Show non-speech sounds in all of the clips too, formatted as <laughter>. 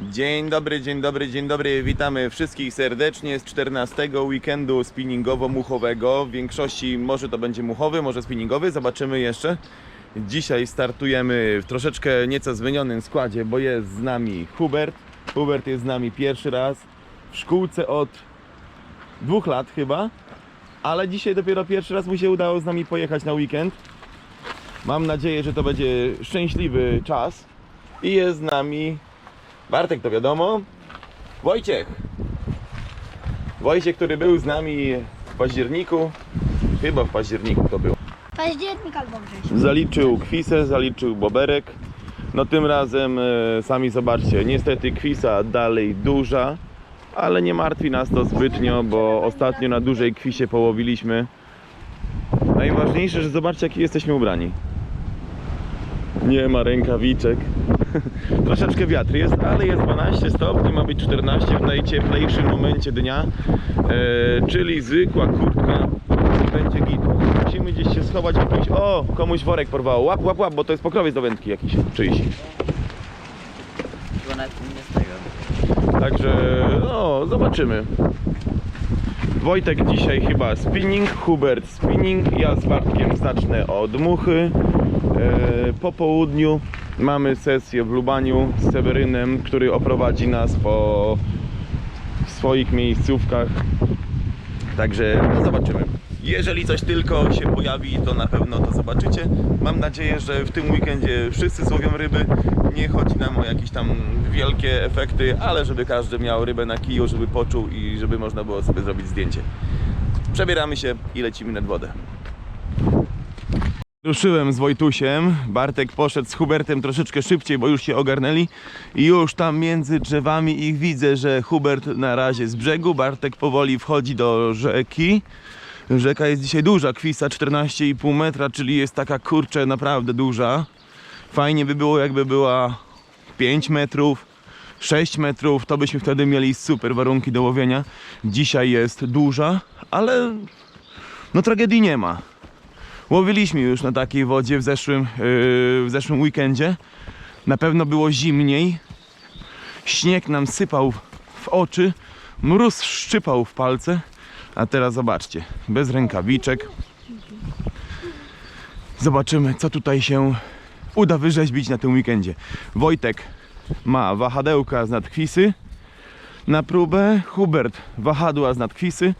Dzień dobry, dzień dobry, dzień dobry. Witamy wszystkich serdecznie z 14 weekendu spinningowo-muchowego. W większości może to będzie muchowy, może spinningowy, zobaczymy jeszcze. Dzisiaj startujemy w troszeczkę nieco zmienionym składzie, bo jest z nami Hubert. Hubert jest z nami pierwszy raz w szkółce od dwóch lat chyba, ale dzisiaj dopiero pierwszy raz mu się udało z nami pojechać na weekend. Mam nadzieję, że to będzie szczęśliwy czas. I jest z nami Bartek, to wiadomo. Wojciech. Wojciech, który był z nami w październiku. Chyba w październiku to był. Październik albo wrzesień. Zaliczył kwisę, zaliczył boberek. No tym razem e, sami zobaczcie, niestety kwisa dalej duża, ale nie martwi nas to zbytnio, bo ostatnio na dużej kwisie połowiliśmy. Najważniejsze, że zobaczcie jaki jesteśmy ubrani. Nie ma rękawiczek. <laughs> Troszeczkę wiatr jest, ale jest 12 stopni, ma być 14 w najcieplejszym momencie dnia, e, czyli zwykła kurtka będzie git. Musimy gdzieś się schować w jakimś... O, komuś worek porwało. Łap, łap, łap, bo to jest pokrowiec do wędki jakiś, czyjś. Chyba nawet nie z tego. Także, no, zobaczymy. Wojtek dzisiaj chyba spinning, Hubert spinning, ja z Bartkiem zacznę od muchy. E, po południu mamy sesję w Lubaniu z Sewerynem, który oprowadzi nas po swoich miejscówkach. Także no zobaczymy. Jeżeli coś tylko się pojawi, to na pewno to zobaczycie. Mam nadzieję, że w tym weekendzie wszyscy złowią ryby. Nie chodzi nam o jakieś tam wielkie efekty, ale żeby każdy miał rybę na kiju, żeby poczuł i żeby można było sobie zrobić zdjęcie. Przebieramy się i lecimy nad wodę. Ruszyłem z Wojtusiem. Bartek poszedł z Hubertem troszeczkę szybciej, bo już się ogarnęli. I już tam między drzewami ich widzę, że Hubert na razie z brzegu. Bartek powoli wchodzi do rzeki. Rzeka jest dzisiaj duża, kwisa 14,5 metra, czyli jest taka kurczę naprawdę duża. Fajnie by było, jakby była 5 metrów, 6 metrów, to byśmy wtedy mieli super warunki do łowienia. Dzisiaj jest duża, ale no tragedii nie ma. Łowiliśmy już na takiej wodzie w zeszłym, yy, w zeszłym weekendzie. Na pewno było zimniej. Śnieg nam sypał w oczy, mróz szczypał w palce. A teraz zobaczcie, bez rękawiczek. Zobaczymy, co tutaj się uda wyrzeźbić na tym weekendzie. Wojtek ma wahadełka z nadkwisy na próbę. Hubert wahadła z nadkwisy.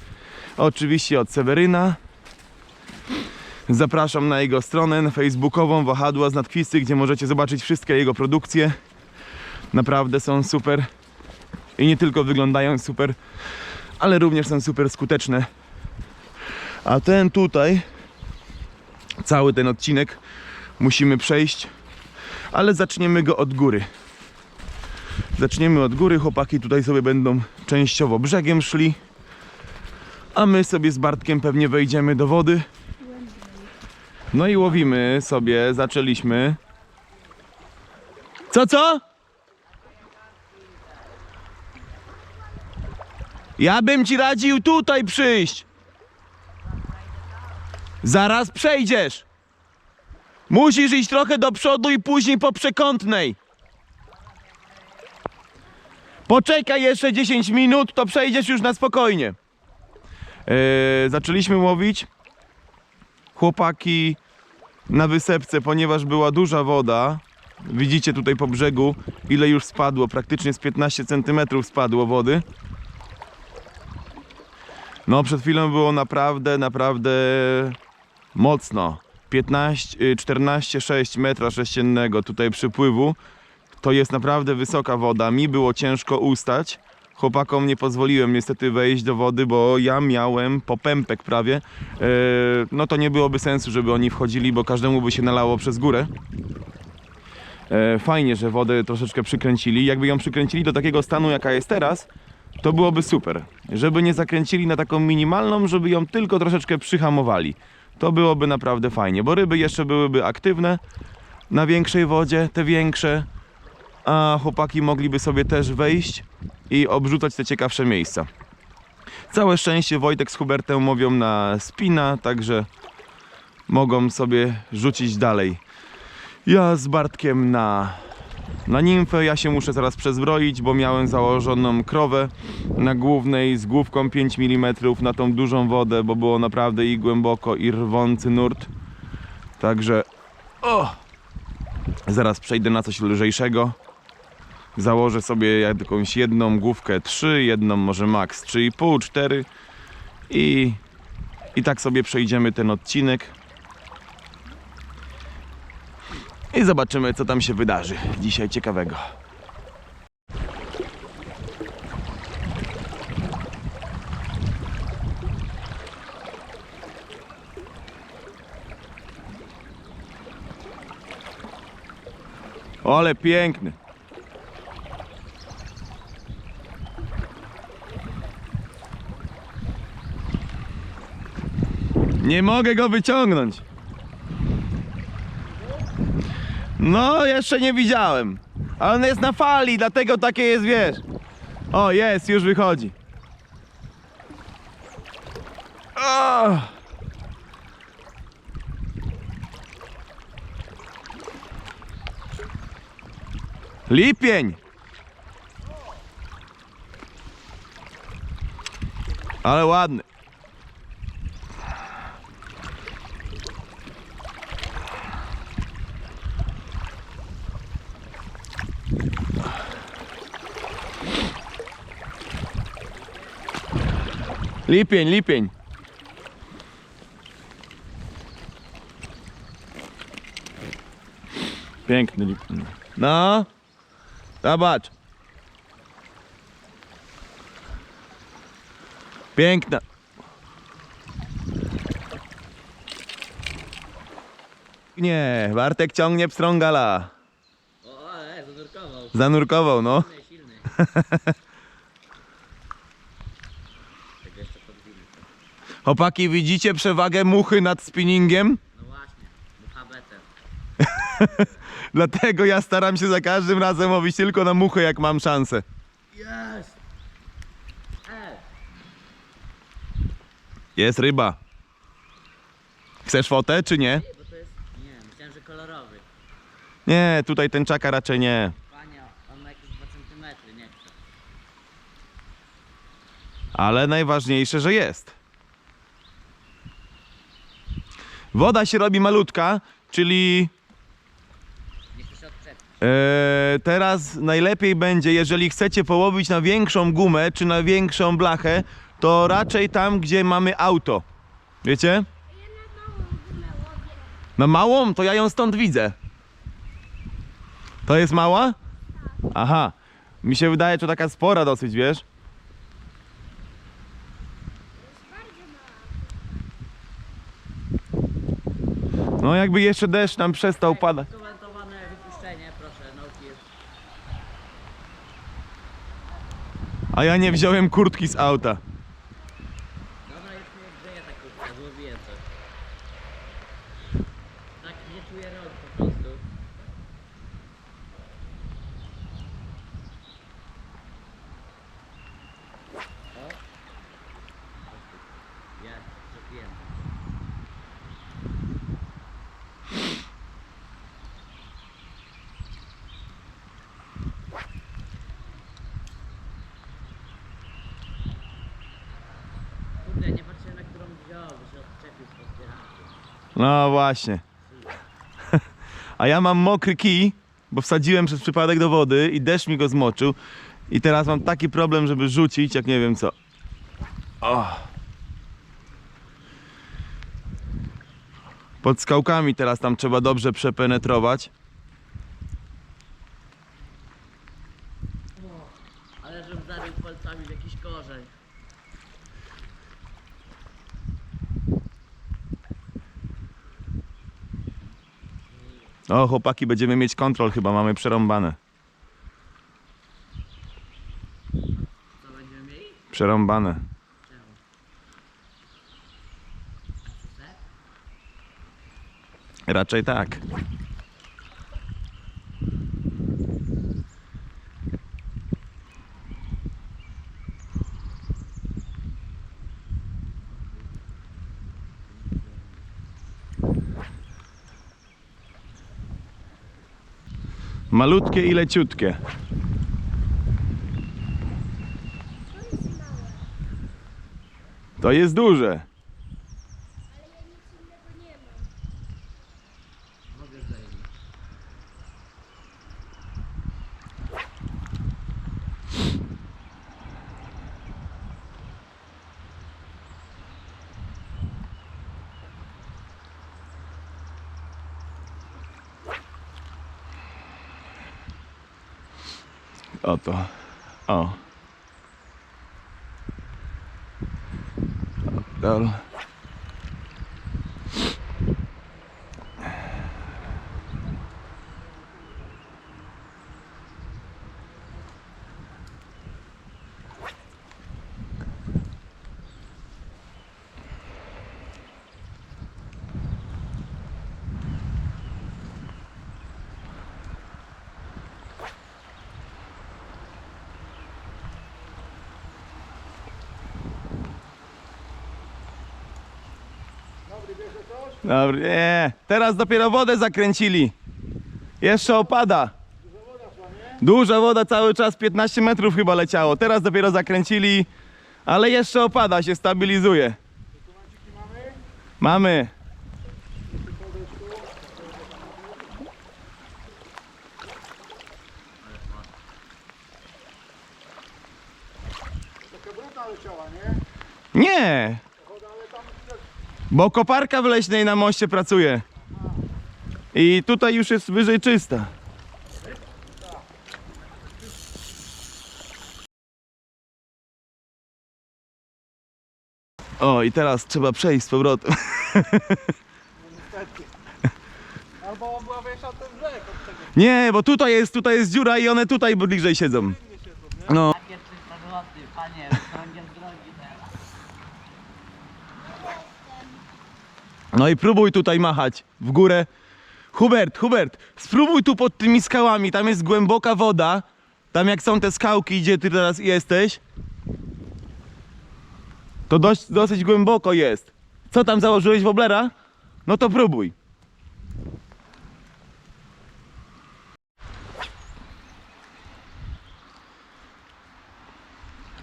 Oczywiście od Seweryna. Zapraszam na jego stronę na facebookową Wahadła z nadkwisy, gdzie możecie zobaczyć wszystkie jego produkcje. Naprawdę są super. I nie tylko wyglądają super, ale również są super skuteczne. A ten tutaj, cały ten odcinek musimy przejść, ale zaczniemy go od góry. Zaczniemy od góry, chłopaki tutaj sobie będą częściowo brzegiem szli, a my sobie z Bartkiem pewnie wejdziemy do wody. No i łowimy sobie, zaczęliśmy. Co, co? Ja bym ci radził tutaj przyjść. Zaraz przejdziesz. Musisz iść trochę do przodu i później po przekątnej. Poczekaj jeszcze 10 minut, to przejdziesz już na spokojnie. Eee, zaczęliśmy łowić. Chłopaki na wysepce, ponieważ była duża woda. Widzicie tutaj po brzegu, ile już spadło. Praktycznie z 15 cm spadło wody. No, przed chwilą było naprawdę, naprawdę mocno. 15, y, 14,6 metra sześciennego tutaj przypływu. To jest naprawdę wysoka woda. Mi było ciężko ustać. Chłopakom nie pozwoliłem niestety wejść do wody, bo ja miałem popępek prawie. E, No to nie byłoby sensu, żeby oni wchodzili, bo każdemu by się nalało przez górę. E, Fajnie, że wodę troszeczkę przykręcili. Jakby ją przykręcili do takiego stanu, jaka jest teraz, to byłoby super. Żeby nie zakręcili na taką minimalną, żeby ją tylko troszeczkę przyhamowali. To byłoby naprawdę fajnie, bo ryby jeszcze byłyby aktywne na większej wodzie, te większe, a chłopaki mogliby sobie też wejść i obrzucać te ciekawsze miejsca. Całe szczęście Wojtek z Hubertem mówią na spina, także mogą sobie rzucić dalej. Ja z Bartkiem na Na nimfę ja się muszę zaraz przezbroić, bo miałem założoną krowę na głównej z główką 5 mm na tą dużą wodę, bo było naprawdę i głęboko, i rwący nurt. Także o, zaraz przejdę na coś lżejszego. Założę sobie jakąś jedną główkę 3, jedną może max 3,5, 4 i, i tak sobie przejdziemy ten odcinek. I zobaczymy, co tam się wydarzy dzisiaj ciekawego. Ale piękny. Nie mogę go wyciągnąć. No, jeszcze nie widziałem. Ale on jest na fali, dlatego takie jest, wiesz. O, jest, już wychodzi. O! Lipień! Ale ładny. Lipień, lipień. Piękny lipień. No. Zobacz. Piękna. Nie, Bartek ciągnie pstrągala. O, ale zanurkował. Zanurkował, no. Silny, silny. <laughs> Tego jeszcze podbili. Chłopaki, widzicie przewagę muchy nad spinningiem? No właśnie, mucha. <laughs> Dlatego ja staram się za każdym razem łowić tylko na muchę, jak mam szansę. Jest! E! Jest ryba. Chcesz fotę, czy nie? Bo to jest... Nie, myślałem, że kolorowy. Nie, tutaj ten czaka raczej nie. Panie, on ma jakieś 2 cm, nie chcę. Ale najważniejsze, że jest. Woda się robi malutka, czyli e, teraz najlepiej będzie, jeżeli chcecie połowić na większą gumę czy na większą blachę, to raczej tam, gdzie mamy auto. Wiecie? Na małą? To ja ją stąd widzę. To jest mała? Aha. Mi się wydaje, że to taka spora dosyć, wiesz? No jakby jeszcze deszcz nam przestał padać. Komentowane wypuszczenie, proszę. A ja nie wziąłem kurtki z auta. Dobra, już mnie grzeje ta kurtka, złowiłem coś. Tak nie czuję rąk po prostu. O! Ja, zrobiłem. Kurde, nie patrzyłem na którą wziął, by się odczepił z podbieraczy. No właśnie. <laughs> A ja mam mokry kij, bo wsadziłem przez przypadek do wody i deszcz mi go zmoczył. I teraz mam taki problem, żeby rzucić, jak nie wiem co. O. Pod skałkami teraz tam trzeba dobrze przepenetrować. Ale żebym zarył palcami w jakiś korzeń. O, chłopaki, będziemy mieć kontrol, chyba mamy przerąbane. Co będziemy mieli? Przerąbane. Czemu? Raczej tak. Malutkie i leciutkie. To jest duże. na to. O. Oh. Dal. Dobry, nie. Teraz dopiero wodę zakręcili. Jeszcze opada. Duża woda cały czas 15 metrów chyba leciało. Teraz dopiero zakręcili, ale jeszcze opada, się stabilizuje. Mamy. Taka brudna leciała, nie? Nie. Woda, ale tam Bo koparka w leśnej na moście pracuje. I tutaj już jest wyżej czysta. O, i teraz trzeba przejść z powrotem. Albo była ten brzeg od tego. Nie, bo tutaj jest, tutaj jest dziura i one tutaj bliżej siedzą. No. Takie 300 zł, panie, No i próbuj tutaj machać w górę. Hubert, Hubert, spróbuj tu pod tymi skałami. Tam jest głęboka woda. Tam jak są te skałki, gdzie ty teraz jesteś. To dość, dosyć głęboko jest. Co tam założyłeś woblera? No to próbuj.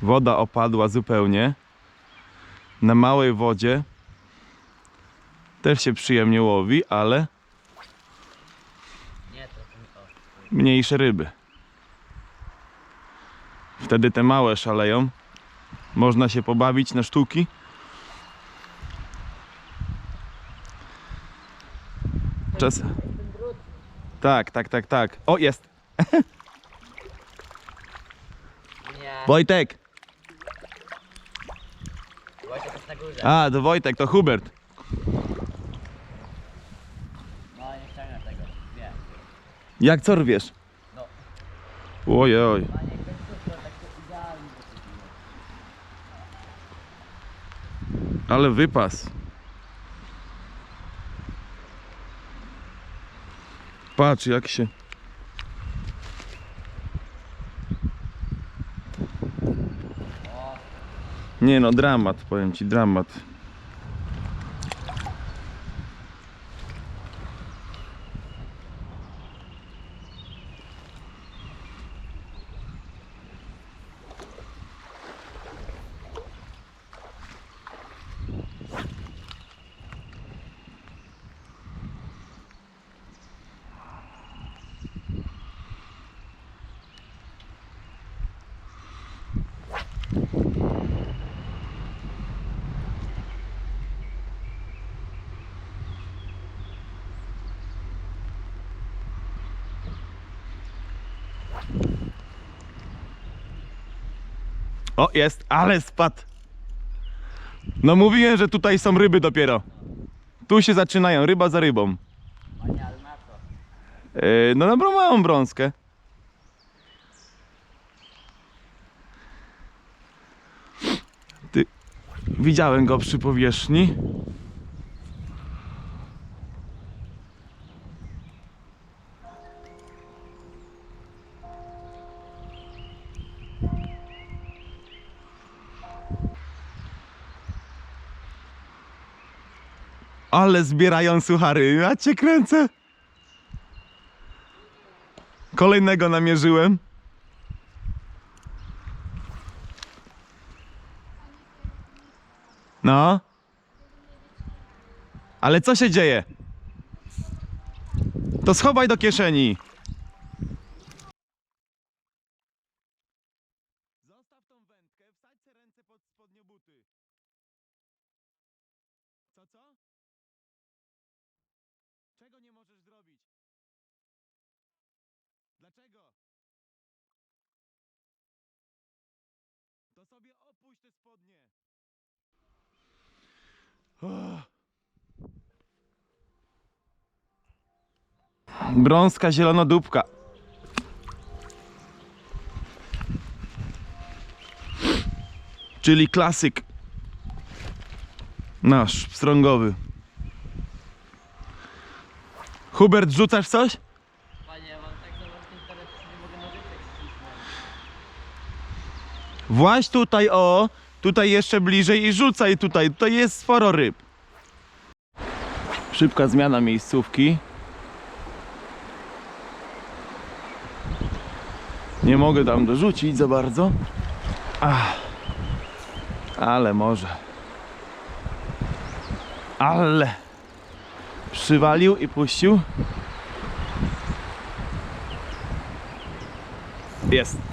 Woda opadła zupełnie. Na małej wodzie też się przyjemnie łowi, ale mniejsze ryby. Wtedy te małe szaleją. Można się pobawić na sztuki. Czas. Tak, tak, tak, tak. O, jest. Wojtek. Wojtek jest na górze. A, to Wojtek, to Hubert. No, nie ściągnę tego. Nie. Jak co rwiesz? No. Oj, oj. Panie, końcówka to idealnie wysypiło. Ale wypas. Patrz jak się. Nie no, dramat, powiem ci, dramat. O, jest, ale spadł. No mówiłem, że tutaj są ryby dopiero. Tu się zaczynają, ryba za rybą. Yy, no dobrą małą brązkę. Ty, widziałem go przy powierzchni. Ale zbierają suchary, ja cię kręcę. Kolejnego namierzyłem. No. Ale co się dzieje? To schowaj do kieszeni. Zostaw tą wędkę, wsadź se ręce pod spodnie buty. Co, co? Czego nie możesz zrobić? Dlaczego? To sobie opuść te spodnie. Uff. Brązka. Czyli klasyk. Nasz, pstrągowy. Hubert, rzucasz coś? Panie, ja mam tak zabawny internet, że nie mogę nożyczek ścisnąć. Właź tutaj o, tutaj jeszcze bliżej i rzucaj tutaj, tutaj jest sporo ryb. Szybka zmiana miejscówki. Nie mogę tam dorzucić za bardzo. Ach. Ale może. Ale. Przywalił i puścił. Jest.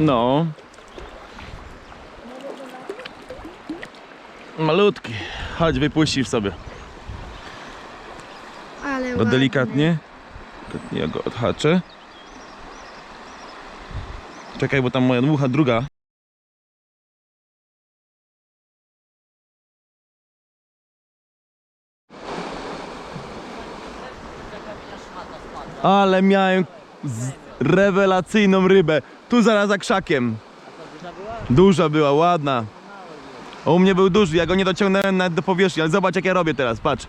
No. Malutki. Chodź, wypuścisz sobie. Ale To delikatnie. Delikatnie ja go odhaczę. Czekaj, bo tam moja dmucha druga. Ale miałem z... rewelacyjną rybę. Tu zaraz za krzakiem. A duża była? Ładna. O, u mnie był duży, ja go nie dociągnąłem nawet do powierzchni, ale zobacz jak ja robię teraz, patrz.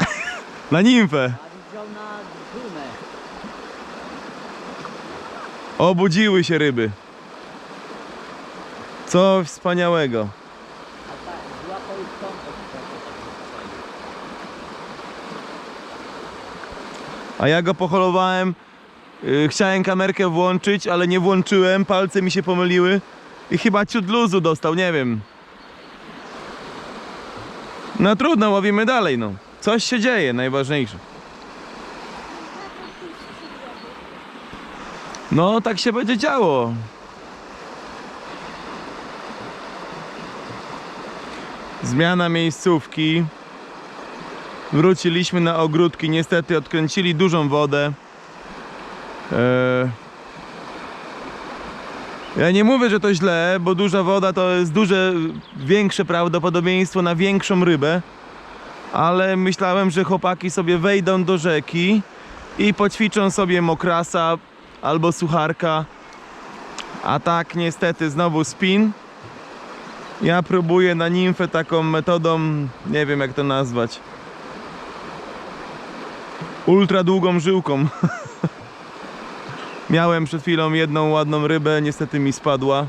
<laughs> Na nimfę. A. Obudziły się ryby. Co wspaniałego. A A ja go poholowałem. Yy, chciałem kamerkę włączyć, ale nie włączyłem. Palce mi się pomyliły. I chyba ciut luzu dostał, nie wiem. No trudno, łowimy dalej, no. Coś się dzieje, najważniejsze. No, tak się będzie działo. Zmiana miejscówki. Wróciliśmy na ogródki. Niestety odkręcili dużą wodę. Eee... Ja nie mówię, że to źle, bo duża woda to jest duże, większe prawdopodobieństwo na większą rybę. Ale myślałem, że chłopaki sobie wejdą do rzeki i poćwiczą sobie mokrasa albo sucharka. A tak niestety znowu spin. Ja próbuję na nimfę taką metodą, nie wiem jak to nazwać. Ultra długą żyłką. <laughs> Miałem przed chwilą jedną ładną rybę, niestety mi spadła.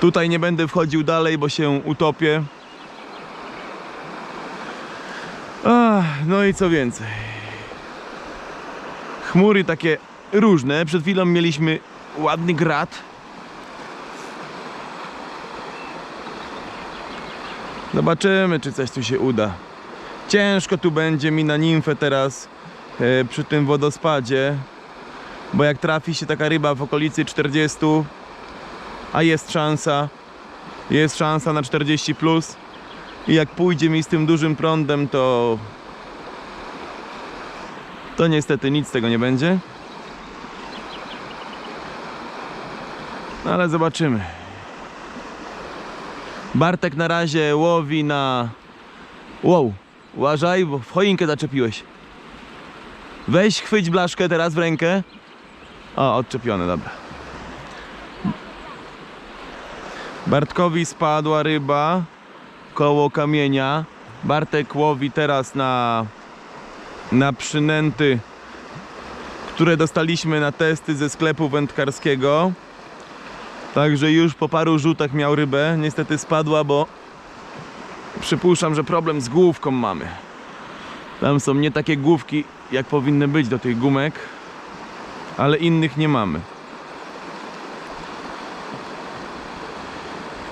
Tutaj nie będę wchodził dalej, bo się utopię. Ach, no i co więcej. Chmury takie różne. Przed chwilą mieliśmy ładny grat. Zobaczymy, czy coś tu się uda. Ciężko tu będzie mi na nimfę teraz e, przy tym wodospadzie, bo jak trafi się taka ryba w okolicy 40, a jest szansa, jest szansa na 40 plus i jak pójdzie mi z tym dużym prądem, to to niestety nic z tego nie będzie. No ale zobaczymy. Bartek na razie łowi na. Wow, uważaj, bo w choinkę zaczepiłeś. Weź, chwyć blaszkę teraz w rękę. O, odczepione, dobra. Bartkowi spadła ryba koło kamienia. Bartek łowi teraz na, na przynęty, które dostaliśmy na testy ze sklepu wędkarskiego. Także już po paru rzutach miał rybę. Niestety spadła, bo przypuszczam, że problem z główką mamy. Tam są nie takie główki, jak powinny być do tych gumek, ale innych nie mamy.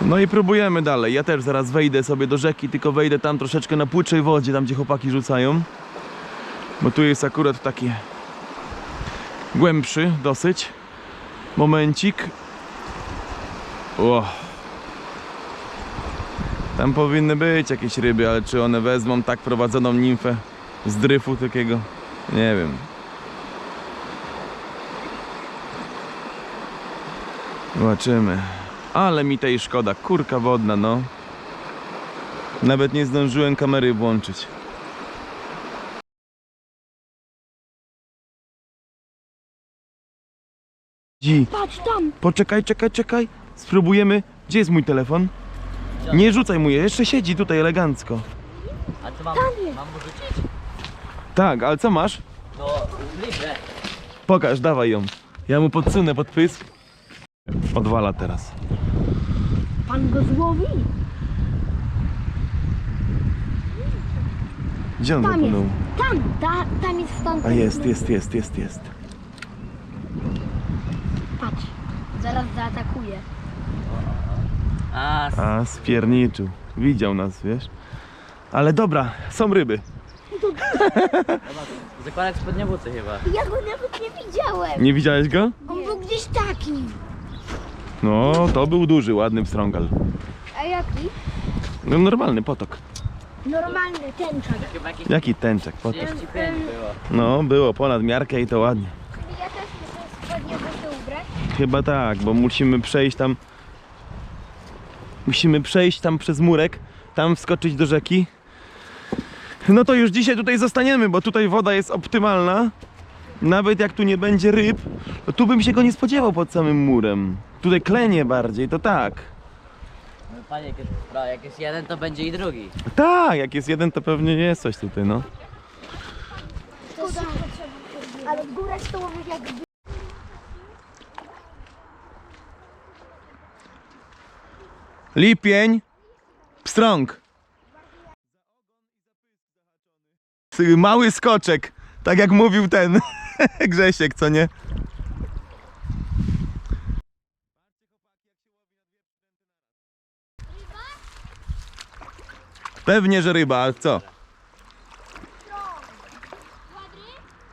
No i próbujemy dalej. Ja też zaraz wejdę sobie do rzeki, tylko wejdę tam troszeczkę na płytszej wodzie, tam gdzie chłopaki rzucają. Bo tu jest akurat taki głębszy dosyć momencik. O. Tam powinny być jakieś ryby, ale czy one wezmą tak prowadzoną nimfę z dryfu takiego? Nie wiem. Zobaczymy. Ale mi tej szkoda, kurka wodna, no. Nawet nie zdążyłem kamery włączyć. Dzi, Patrz tam! poczekaj, czekaj, czekaj. Spróbujemy. Gdzie jest mój telefon? Nie rzucaj mu je, jeszcze siedzi tutaj elegancko. A co mam, mam mu rzucić? Tak, ale co masz? No, liczę. Pokaż, dawaj ją. Ja mu podsunę pod pysk. Odwala teraz. Pan go złowi! Gdzie on Tam jest! zapłynął? Tam! Ta, tam jest w tamtym. A jest, jest, jest, jest, jest. Patrz. Zaraz zaatakuje. A, spierniczył. Widział nas, wiesz? Ale dobra, są ryby. zakładać spodnie buty chyba. Ja go nawet nie widziałem! Nie widziałeś go? On był gdzieś taki. No, to był duży, ładny pstrągal. A jaki? No normalny potok. Normalny tęczak. Chyba jakieś Jaki tęczek, potok. 35 było. No, było ponad miarkę i to ładnie. Czyli ja też muszę spodnie buty ubrać? Chyba tak, bo musimy przejść tam. Musimy przejść tam przez murek, tam wskoczyć do rzeki. No to już dzisiaj tutaj zostaniemy, bo tutaj woda jest optymalna. Nawet jak tu nie będzie ryb, to tu bym się go nie spodziewał pod samym murem. Tutaj klenie bardziej, to tak. No panie, jak jest, no, jak jest jeden, to będzie i drugi. Tak, jak jest jeden, to pewnie nie jest coś tutaj, no. Ale w górach stołowych jakby... Lipień, pstrąg. Mały skoczek, tak jak mówił ten <laughs> Grzesiek, co nie? Pewnie, że ryba, ale co?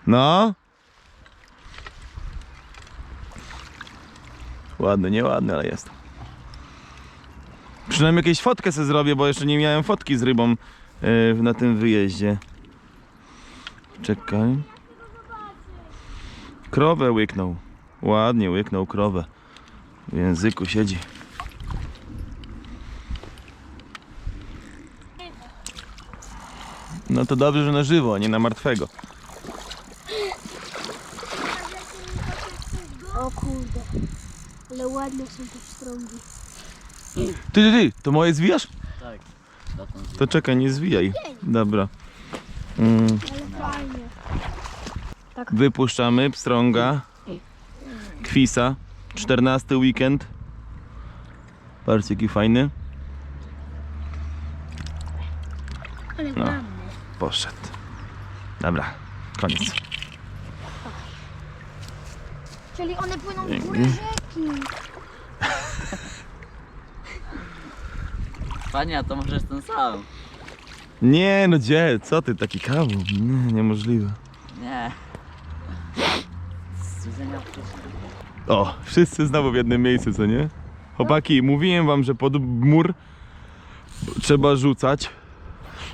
No. Ładny, nieładny, ale jest. Przynajmniej jakieś fotkę sobie zrobię, bo jeszcze nie miałem fotki z rybą yy, na tym wyjeździe. Czekaj. Krowę łyknął. Ładnie łyknął krowę. W języku siedzi. No to dobrze, że na żywo, a nie na martwego. O kurde. Ale ładne są te pstrągi. Ty, ty, ty, to moje zwijasz? Tak. To czekaj, nie zwijaj. Dobra. Mm. Ale fajnie. Wypuszczamy pstrąga, kwisa, 14 weekend. Patrzcie jaki fajny. Ale No. Poszedł. Dobra, koniec. Czyli one płyną w górę rzeki. Panie, a to możesz ten sam. Nie no gdzie, co ty, taki kawał? Nie, niemożliwe. Nie. O, wszyscy znowu w jednym miejscu, co nie? Chłopaki, mówiłem wam, że pod mur trzeba rzucać.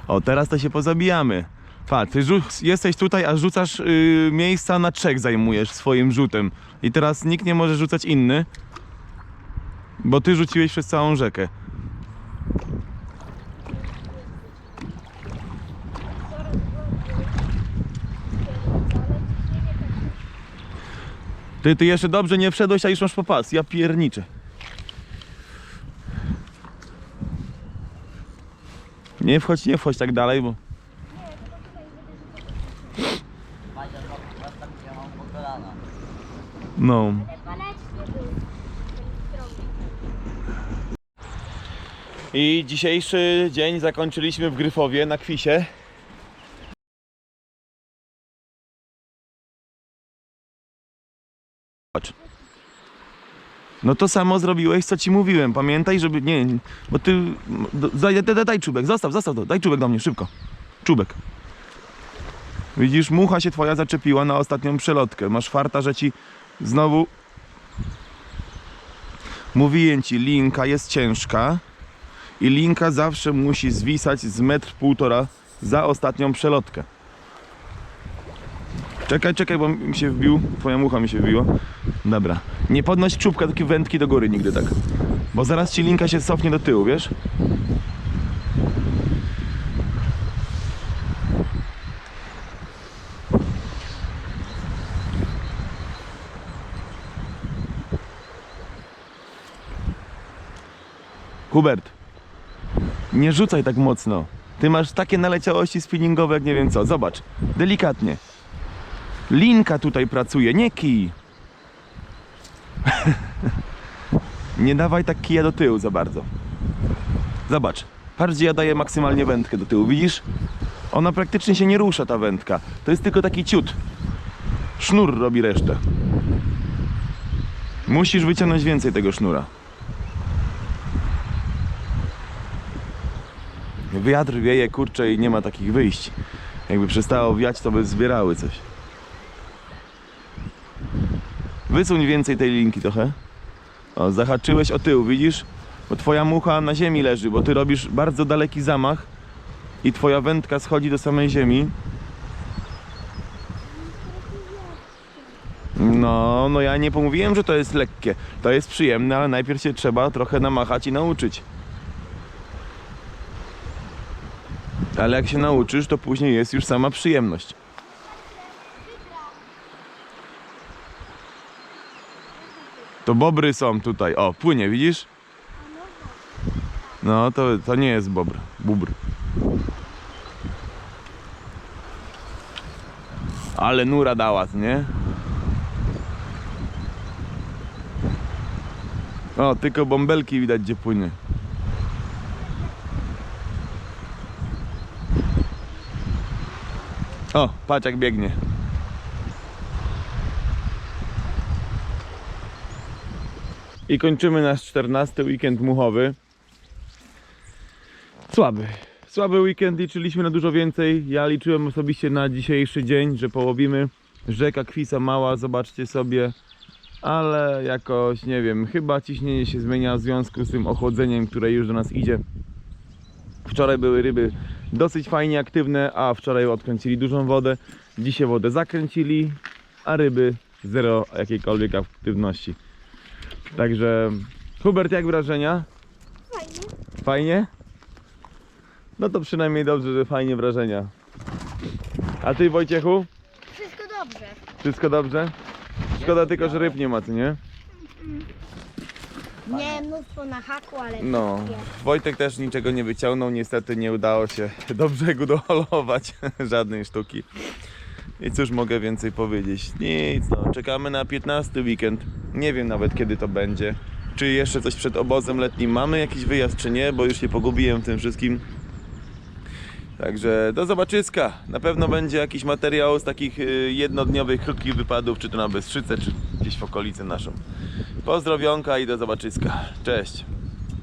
O, teraz to się pozabijamy. Patrz, ty jesteś tutaj, a rzucasz y, miejsca na trzech zajmujesz swoim rzutem. I teraz nikt nie może rzucać inny, bo ty rzuciłeś przez całą rzekę. Ty, ty jeszcze dobrze nie wszedłeś, a już masz popas. Ja pierniczę. Nie wchodź, nie wchodź tak dalej, bo... No. I dzisiejszy dzień zakończyliśmy w Gryfowie na Kwisie. Patrz. No to samo zrobiłeś, co ci mówiłem. Pamiętaj, żeby nie. Bo ty. Daj, daj, daj czubek, zostaw, zostaw to. Daj czubek do mnie, szybko. Czubek. Widzisz, mucha się twoja zaczepiła na ostatnią przelotkę. Masz farta, że ci znowu. Mówiłem ci, linka jest ciężka i linka zawsze musi zwisać z metr półtora za ostatnią przelotkę. Czekaj, czekaj, bo mi się wbił, twoja mucha mi się wbiła. Dobra. Nie podnoś czubka, takie wędki do góry nigdy tak. Bo zaraz ci linka się cofnie do tyłu, wiesz? Hubert, nie rzucaj tak mocno. Ty masz takie naleciałości spinningowe jak nie wiem co. Zobacz, delikatnie. Linka tutaj pracuje, nie kij. <laughs> nie dawaj tak kija do tyłu za bardzo. Zobacz, patrz gdzie ja daję maksymalnie wędkę do tyłu, widzisz? Ona praktycznie się nie rusza ta wędka. To jest tylko taki ciut. Sznur robi resztę. Musisz wyciągnąć więcej tego sznura. Wiatr wieje, kurczę, i nie ma takich wyjść. Jakby przestało wiać, to by zbierały coś. Wysuń więcej tej linki trochę. O, zahaczyłeś o tył, widzisz? Bo twoja mucha na ziemi leży, bo ty robisz bardzo daleki zamach i twoja wędka schodzi do samej ziemi. No, no ja nie pomówiłem, że to jest lekkie. To jest przyjemne, ale najpierw się trzeba trochę namachać i nauczyć. Ale jak się nauczysz, to później jest już sama przyjemność. To bobry są tutaj. O, płynie, widzisz? No, to, to nie jest bobr. Bubr. Ale nura dała, nie? O, tylko bąbelki widać, gdzie płynie. O, patrz jak biegnie. I kończymy nasz 14 weekend muchowy. Słaby. Słaby weekend, liczyliśmy na dużo więcej. Ja liczyłem osobiście na dzisiejszy dzień, że połowimy. Rzeka Kwisa mała, zobaczcie sobie. Ale jakoś, nie wiem, chyba ciśnienie się zmienia w związku z tym ochłodzeniem, które już do nas idzie. Wczoraj były ryby dosyć fajnie aktywne, a wczoraj odkręcili dużą wodę. Dzisiaj wodę zakręcili, a ryby zero jakiejkolwiek aktywności. Także Hubert, jak wrażenia? Fajnie. Fajnie? No to przynajmniej dobrze, że fajnie wrażenia. A ty Wojciechu? Wszystko dobrze. Wszystko dobrze? Szkoda tylko, że ryb nie ma, co nie? Nie, mnóstwo na haku, ale No, jest. Wojtek też niczego nie wyciągnął, niestety nie udało się do brzegu doholować <laughs> żadnej sztuki. I cóż mogę więcej powiedzieć? Nic, no, czekamy na 15 weekend. Nie wiem nawet kiedy to będzie. Czy jeszcze coś przed obozem letnim mamy jakiś wyjazd, czy nie, bo już się pogubiłem w tym wszystkim. Także do zobaczyska. Na pewno będzie jakiś materiał z takich y, jednodniowych, krótkich wypadów, czy to na Bystrzycę, czy gdzieś w okolicy naszą. Pozdrowionka i do zobaczyska. Cześć.